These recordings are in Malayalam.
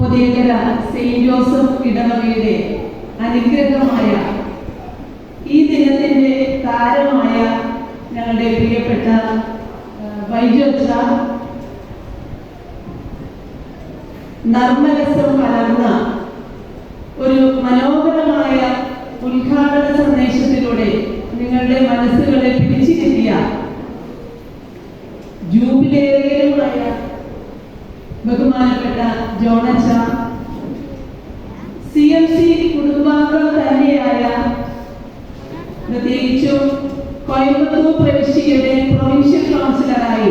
പൊതിയകര സെയിന്റ് ജോസഫ് ഇടവകയുടെ അനുഗ്രഹമായ ഈ ദിനത്തിന്റെ താരമായ ഞങ്ങളുടെ പ്രിയപ്പെട്ട ബൈജു അച്ഛ നർമ്മരസം കലർന്ന ഒരു ജോണച്ച. സി എം സി കുടുംബാംഗം തന്നെയായ പ്രത്യേകിച്ചും കോയമ്പത്തൂർ പ്രവിശ്യയുടെ പ്രൊവിൻഷ്യൽ കൗൺസിലറായി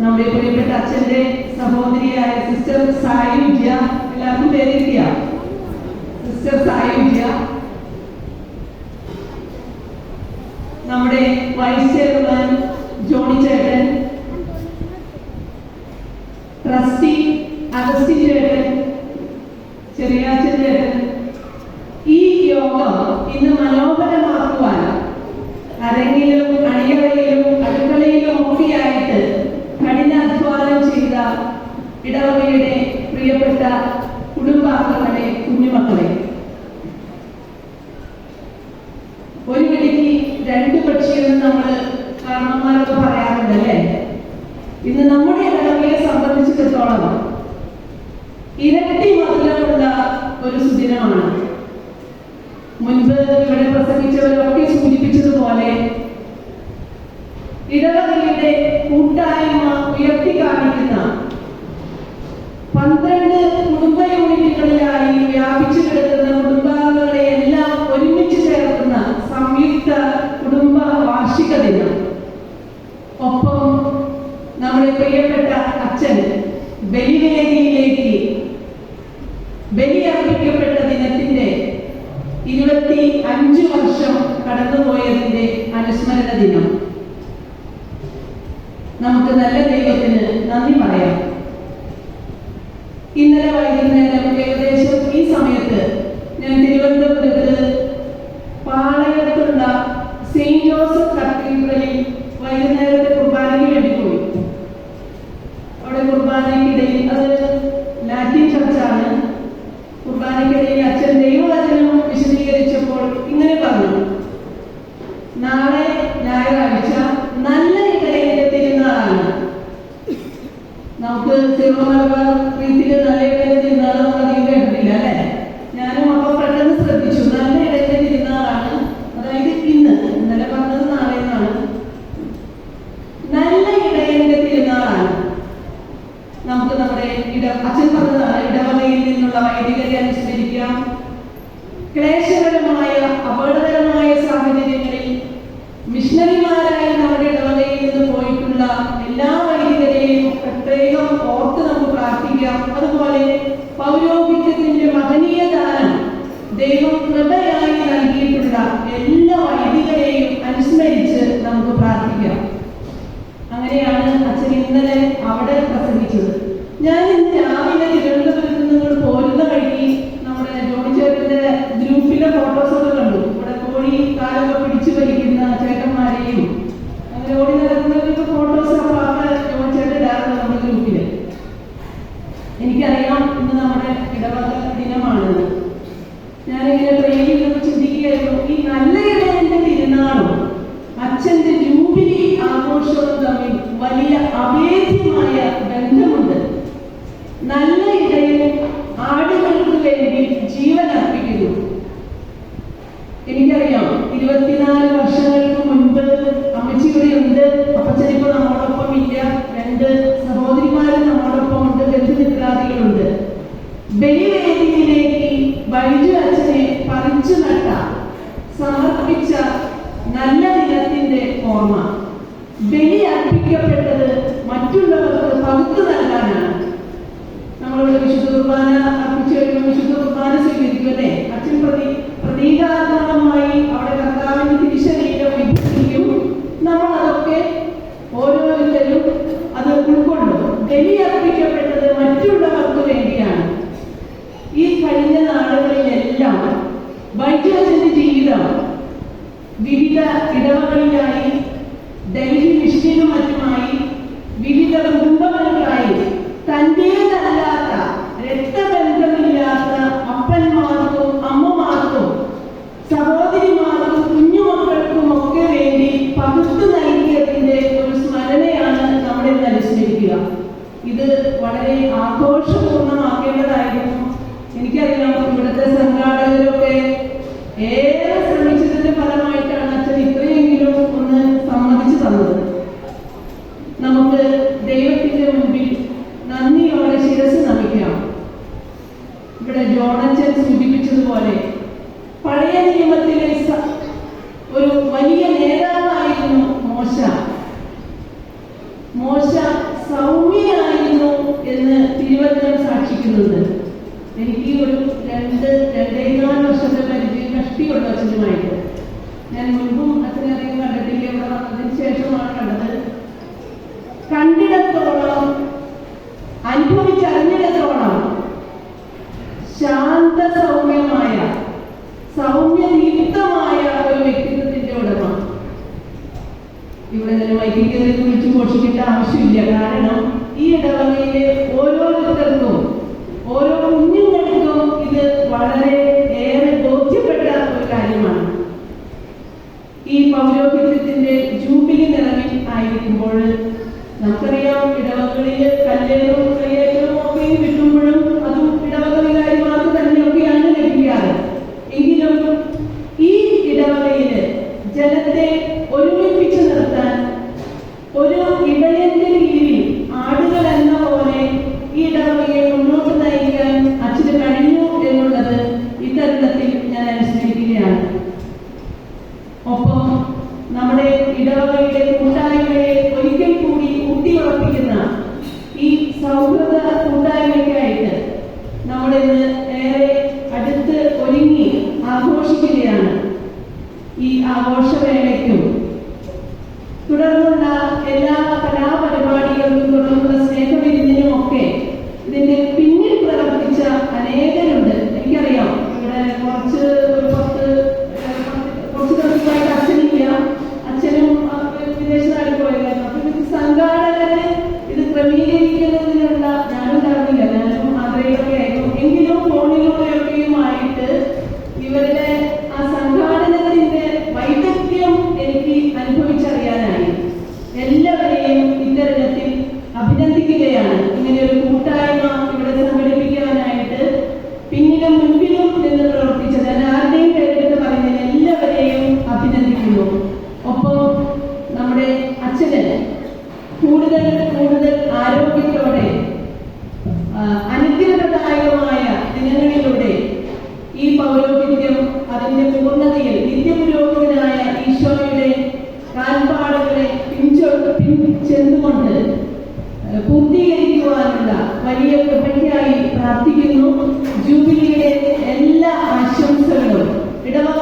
നമ്മുടെ പ്രിയപ്പെട്ട അച്ഛന്റെ സഹോദരിയായ സിസ്റ്റർ സായി വിദ്യ എല്ലാവർക്കും പേരില്ല സിസ്റ്റർ സായി വിദ്യ നമ്മുടെ വൈസ് ചെയർമാൻ ജോണി ഈ യോഗം ഇന്ന് മനോഹരമാക്കുവാൻ അരങ്ങിലും അണിയറയിലും അടുക്കളയിലും ഒക്കെയായിട്ട് കഠിനാധ്വാനം ചെയ്ത ഇടവകയുടെ പ്രിയപ്പെട്ട കുടുംബാംഗങ്ങളെ കുഞ്ഞുമക്കളെ. ഒരു വെടിക്ക് രണ്ട് പക്ഷിയെന്ന് നമ്മൾ കാരണന്മാരൊക്കെ പറയാറുണ്ടല്ലേ? ഇന്ന് നമ്മുടെ ഇടവകയെ സംബന്ധിച്ചിടത്തോളം ഇരട്ടി മധുരമുള്ള ഒരു സുദിനമാണ്. മുൻപ് ഇവിടെ പ്രസംഗിച്ചവരൊക്കെ സൂചിപ്പിച്ചതുപോലെ ഇടവകളുടെ കൂട്ടായ്മ ഉയർത്തി കാണിക്കുന്ന പന്ത്രണ്ട് കുടുംബ യൂണിറ്റുകളിലായി വ്യാപിച്ചു കിടക്കുന്ന കുടുംബാംഗങ്ങളെ എല്ലാം ഒരുമിച്ച് ചേർക്കുന്ന സംയുക്ത കുടുംബ വാർഷിക ദിനം. ഒപ്പം നമ്മുടെ അച്ഛൻ ബലിവേദിയിലേക്ക് ബലിയർപ്പിക്കപ്പെട്ട ദിനത്തിന്റെ ഇരുപത്തി അഞ്ച് വർഷം കടന്നുപോയതിന്റെ അനുസ്മരണ ദിനം നമുക്ക് നല്ല ദൈവത്തിന് നന്ദി പറയാം ഇന്നലെ വൈകുന്നേരം ഏകദേശം ഈ സമയത്ത് ഞാൻ തിരുവനന്തപുരത്ത് പൗരോഹിത്യത്തിന്റെ മഹനീയ ദാനം ദൈവം കൃപയായി നൽകിയിട്ടുള്ള എല്ലാ വൈദികരെയും അനുസ്മരിച്ച് നമുക്ക് പ്രാർത്ഥിക്കാം. അങ്ങനെയാണ് അച്ഛൻ ഇന്നലെ അവിടെ പ്രസംഗിച്ചത്. ഞാൻ ഇന്ന് രാവിലെ തിരുവനന്തപുരത്ത് ഇടവക ദിനമാണ് ഞാനിങ്ങനെ ട്രെയിനിൽ നിന്ന് ചിന്തിക്കുകയായിരുന്നു ഈ നല്ല ഇടയന്റെ തിരുനാളും അച്ഛന്റെ ജൂബിലി ആഘോഷവും തമ്മിൽ വലിയ അഭേദ്യമായ ബന്ധമുണ്ട്. നല്ല ശാന്ത സൗമ്യമായ സൗമ്യയുക്തമായ ഒരു വ്യക്തിത്വത്തിന്റെ ഉടമ. ഇവിടെ തന്നെ വൈദികരെ കുറിച്ച് മോഷിക്കേണ്ട ആവശ്യമില്ല. കാരണം ഈ ഇടവകയിലെ ഓരോരുത്തർക്കും ഓരോ കുഞ്ഞുങ്ങൾക്കും ഇത് വളരെ ഏറെ ബോധ്യപ്പെട്ട ഒരു കാര്യമാണ്. ഈ പൗരോഹിത്യത്തിന്റെ ജൂബിലി നിറവിൽ ആയിരിക്കുമ്പോൾ നമുക്കറിയാം ഇടവകളിൽ കല്ലേറും കയ്യേറ്റവും ഒക്കെ സൗഹൃദ കൂട്ടായ്മയ്ക്കായിട്ട് നമ്മൾ ഇന്ന് ഏറെ അടുത്ത് ഒരുങ്ങി ആഘോഷിക്കുകയാണ്. ഈ ആഘോഷവേള മനുഷ്യന് കൂടുതൽ കൂടുതൽ ആരോഗ്യത്തോടെ അനുഗ്രഹദായകമായ ദിനങ്ങളിലൂടെ ഈ പൗരോഹിത്യം അതിന്റെ പൂർണതയിൽ നിത്യപുരോഹിതനായ ഈശോയുടെ കാൽപ്പാടുകളെ പിഞ്ചോട്ട് പിൻചെന്നുകൊണ്ട് പൂർത്തീകരിക്കുവാനുള്ള വലിയ കൃപയ്ക്കായി പ്രാർത്ഥിക്കുന്നു. ജൂബിലിയുടെ എല്ലാ ആശംസകളും ഇടവ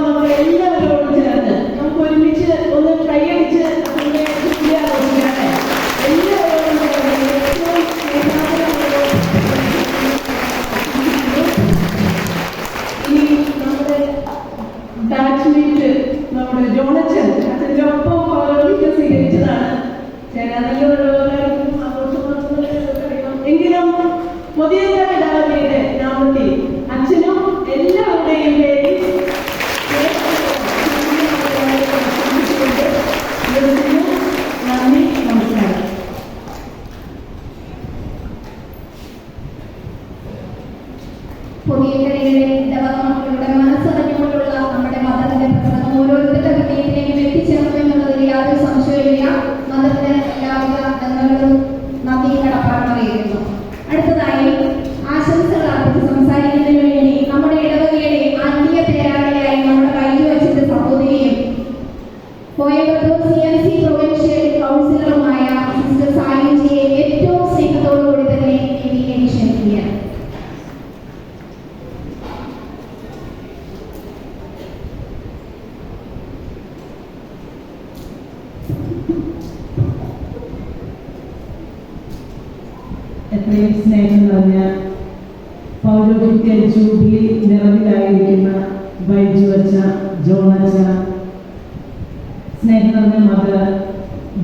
ഓണവിറ്റ ജൂബിലി നിറവിലായിരിക്കുന്ന ബൈജു അച്ഛ ജോണച്ച സ്നേഹനിർമ്മ മത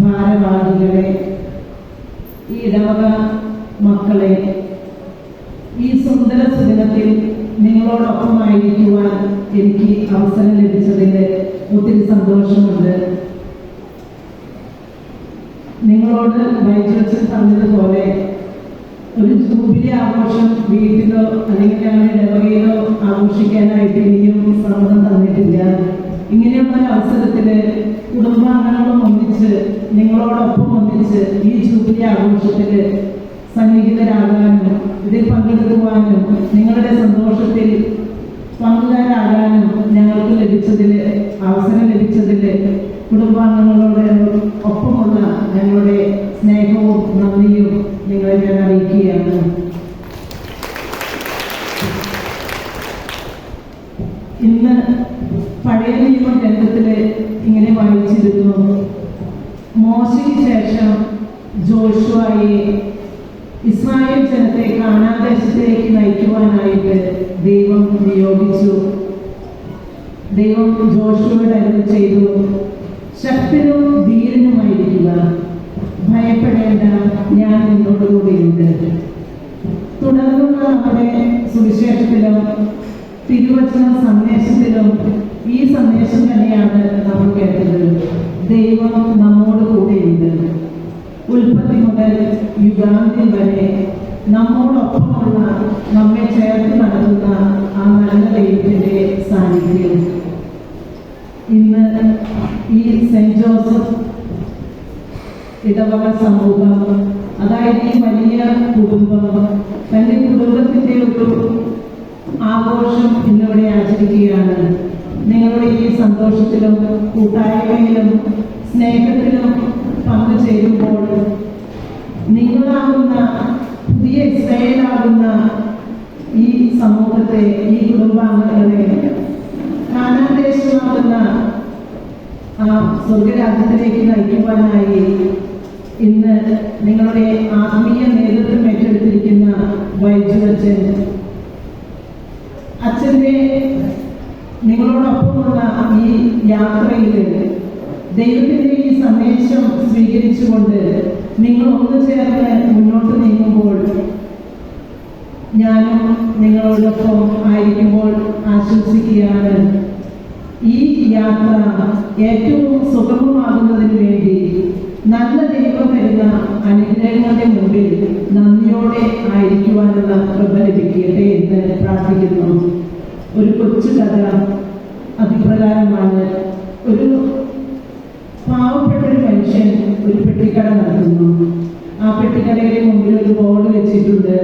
ഭാരവാഹികളെ ഈ ഇടവക മക്കളെ ഈ സുന്ദര സുദിനത്തിൽ നിങ്ങളോടൊപ്പമായിരിക്കുവാൻ എനിക്ക് അവസരം ലഭിച്ചതിൽ ഒത്തിരി സന്തോഷമുണ്ട്. നിങ്ങളോട് ബൈജു തന്നതുപോലെ ഒരു ജൂബിലി ആഘോഷം വീട്ടിലോ അല്ലെങ്കിൽ ഞങ്ങളുടെ ഇടവകയിലോ ആഘോഷിക്കാനായിട്ട് ഇനിയും സമ്മതം തന്നിട്ടില്ല. ഇങ്ങനെയുള്ള ഒരു അവസരത്തിൽ കുടുംബാംഗങ്ങളും ഒന്നിച്ച് നിങ്ങളോടൊപ്പം ഒന്നിച്ച് ഈ ജൂബിലി ആഘോഷത്തിൽ സന്നിഹിതരാകാനും ഇതിൽ പങ്കെടുക്കുവാനും നിങ്ങളുടെ സന്തോഷത്തിൽ പങ്കുകാരാകാനും ഞങ്ങൾക്ക് ലഭിച്ചതിൽ അവസരം ലഭിച്ചതിൽ കുടുംബാംഗങ്ങളോട് ഒപ്പമുള്ള ഞങ്ങളുടെ സ്നേഹവും നന്ദിയും നിങ്ങളെ ഞാൻ അറിയിക്കുകയാണ്. ഇന്ന് പഴയ നിയമ ഗ്രന്ഥത്തിൽ ഇങ്ങനെ വായിച്ചിരുന്നു. മോശയ്ക്ക് ശേഷം ജോഷുവായി ഇസ്രായേൽ ജനത്തെ കാനാദേശത്തേക്ക് നയിക്കുവാനായിട്ട് ദൈവം നിയോഗിച്ചു. ദൈവം അരുളി ചെയ്തു ശക്തനും ധീരനുമായിരിക്കുക. ഭയപ്പെടേണ്ട ഞാൻ നിന്നോടുകൂടിയുണ്ട് തുടർന്നുള്ള നമ്മുടെ സുവിശേഷത്തിലും തിരുവചന സന്ദേശത്തിലും ഈ സന്ദേശം തന്നെയാണ് നാം കേട്ടത്. ദൈവം നമ്മോട് കൂടെയുണ്ട്. ഉൽപ്പത്തി മുതൽ യുഗാന്തി വരെ നമ്മോടൊപ്പമുള്ള നമ്മെ ചേർത്ത് നടത്തുന്ന ആ നല്ല ദൈവത്തിന്റെ സാന്നിധ്യം. ഇന്ന് ഈ സെന്റ് ജോസഫ് ഇടവക സമൂഹം അതായത് ഈ വലിയ കുടുംബം തന്റെ കുടുംബത്തിന്റെ ഒരു ആഘോഷം ഇന്നിവിടെ ആചരിക്കുകയാണ്. നിങ്ങളുടെ ഈ സന്തോഷത്തിലും കൂട്ടായ്മയിലും സ്നേഹത്തിലും പങ്കുചേരുമ്പോൾ നിങ്ങളാകുന്ന പുതിയ ഇസ്രയേലാകുന്ന ഈ സമൂഹത്തെ ഈ കുടുംബാംഗങ്ങളെ കാനാദേശമാകുന്ന ആ സ്വർഗരാജ്യത്തിലേക്ക് നയിക്കുവാനായി ഇന്ന് നിങ്ങളുടെ ആത്മീയ നേതൃത്വം ഏറ്റെടുത്തിരിക്കുന്ന വൈദ്യുതച്ഛൻ അച്ഛന്റെ നിങ്ങളോടൊപ്പമുള്ള ഈ യാത്രയിൽ ദൈവത്തിന്റെ ഈ സന്ദേശം സ്വീകരിച്ചുകൊണ്ട് നിങ്ങൾ ഒന്നു ചേർന്ന് മുന്നോട്ട് നീങ്ങുമ്പോൾ ഞാനും നിങ്ങളോടൊപ്പം ആയിരിക്കുമ്പോൾ ആശംസിക്കുകയാണ്. ഈ യാത്ര ഏറ്റവും സുഗമമാകുന്നതിന് വേണ്ടി നല്ല ദൈവം അനുഗ്രഹങ്ങളുടെ മുമ്പിൽ നന്ദിയോടെ ആയിരിക്കുവാനുള്ള കൃപ ലഭിക്കട്ടെ എന്ന് പ്രാർത്ഥിക്കുന്നു. ഒരു കൊച്ചു കഥ അതിപ്രകാരമാണ്. ഒരു പാവപ്പെട്ട ഒരു മനുഷ്യൻ ഒരു പെട്ടിക്കട നടത്തുന്നു. ആ പെട്ടിക്കടയുടെ മുമ്പിൽ ഒരു ബോർഡ് വെച്ചിട്ടുണ്ട്.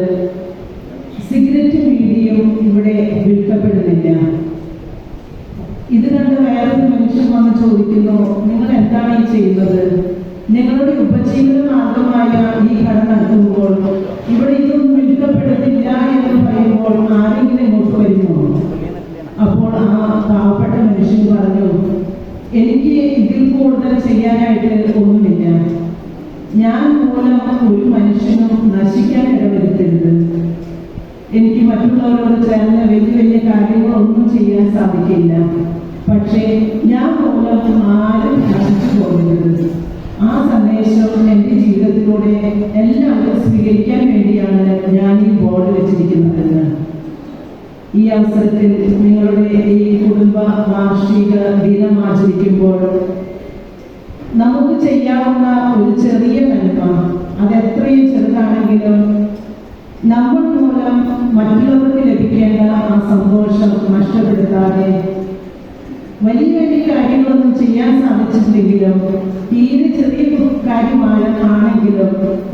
സിഗരറ്റ് മീഡിയം ഇവിടെ വിൽക്കപ്പെടുന്നില്ല. ഇത് കണ്ട് വേറൊരു മനുഷ്യൻ വന്ന് ചോദിക്കുന്നു നിങ്ങൾ എന്താണ് ഈ ചെയ്യുന്നത്? അവസരത്തിൽ നിങ്ങളുടെ ഈ കുടുംബ വാർഷിക ദിനം ആചരിക്കുമ്പോൾ നമുക്ക് ചെയ്യാവുന്ന ഒരു ചെറിയ നന്മ അത് എത്രയും ചെറുതാണെങ്കിലും നമ്മൾ മൂലം മറ്റുള്ളവർക്ക് ലഭിക്കേണ്ട ആ സന്തോഷം നഷ്ടപ്പെടുത്താതെ വലിയ വലിയ കാര്യങ്ങളൊന്നും ചെയ്യാൻ സാധിച്ചിട്ടില്ലെങ്കിലും തീരെ ചെറിയ കാര്യമായ ആണെങ്കിലും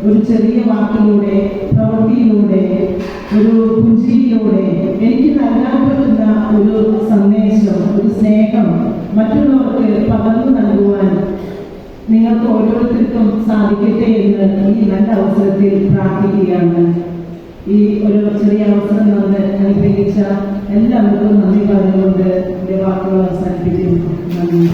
ഒരു ചെറിയ വാക്കിലൂടെ പ്രവൃത്തിയിലൂടെ ഒരു പുഞ്ചിരിയിലൂടെ എനിക്ക് നൽകാൻ പറ്റുന്ന ഒരു സന്ദേശം ഒരു സ്നേഹം മറ്റുള്ളവർക്ക് പകർന്നു നൽകുവാൻ നിങ്ങൾക്ക് ഓരോരുത്തർക്കും സാധിക്കട്ടെ എന്ന് ഈ നല്ല അവസരത്തിൽ പ്രാർത്ഥിക്കുകയാണ്. ഈ ഒരു ചെറിയ അവസരം നമ്മൾ അനുഗ്രഹിച്ച എല്ലാവർക്കും നന്ദി പറഞ്ഞുകൊണ്ട് എന്റെ വാക്കുകൾ അവസാനിപ്പിക്കുന്നു. നന്ദി.